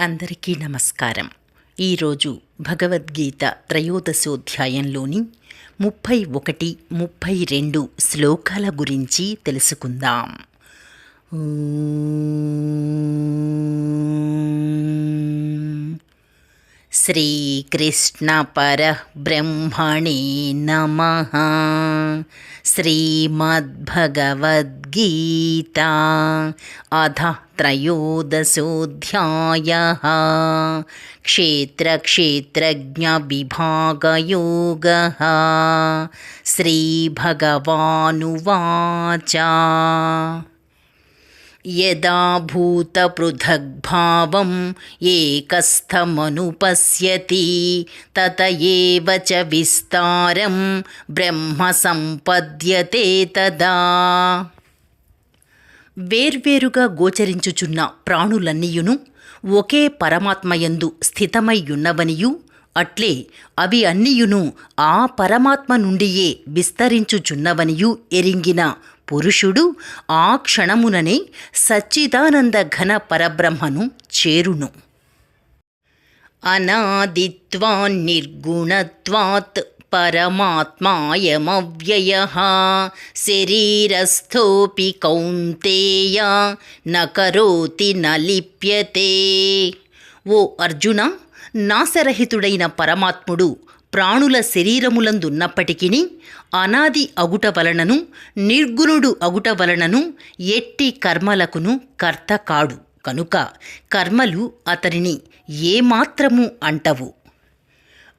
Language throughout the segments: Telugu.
అందరికీ నమస్కారం. ఈరోజు భగవద్గీత త్రయోదశోధ్యాయంలోని ముప్పై ఒకటి ముప్పై రెండు శ్లోకాల గురించి తెలుసుకుందాం. श्रीकृष्णपरब्रह्मणे नमः। श्रीमद्भगवद्गीता अध त्रयोदशोऽध्यायः। क्षेत्रक्षेत्रज्ञविभागयोगः। श्रीभगवानुवाच। यदा भूतपृथग्भावम् एकस्थमनुपश्यति तत एव च विस्तारं ब्रह्म सम्पद्यते तदा వేర్వేరుగా గోచరించుచున్న ప్రాణులన్నీయును ఒకే పరమాత్మయందు స్థితమైయున్నవనియు అట్లే అవి అన్నియును ఆ పరమాత్మ నుండియే విస్తరించుచున్నవనియు ఎరింగిన పురుషుడు ఆ క్షణముననే సచ్చిదానంద ఘన పరబ్రహ్మను చేరును. అనాదిత్వాన్నిర్గుణత్వాత్ పరమాత్మాయమవ్యయ శరీరస్థోపి కౌంతేయ నకరోతి నలిప్యతే. న లిప్యతే ఓ అర్జున నాశరహితుడైన పరమాత్ముడు ప్రాణుల శరీరములందున్నప్పటికీ అనాది అగుట వలనను నిర్గుణుడు అగుట వలనను ఎట్టి కర్మలకును కర్త కాడు. కనుక కర్మలు అతనిని ఏమాత్రము అంటవు.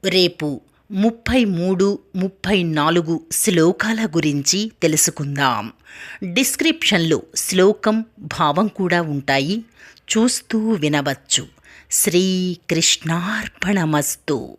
రేపు ముప్పై మూడు ముప్పై నాలుగు శ్లోకాల గురించి తెలుసుకుందాం. డిస్క్రిప్షన్లో శ్లోకం భావం కూడా ఉంటాయి. చూస్తూ వినవచ్చు. శ్రీకృష్ణార్పణమస్తు.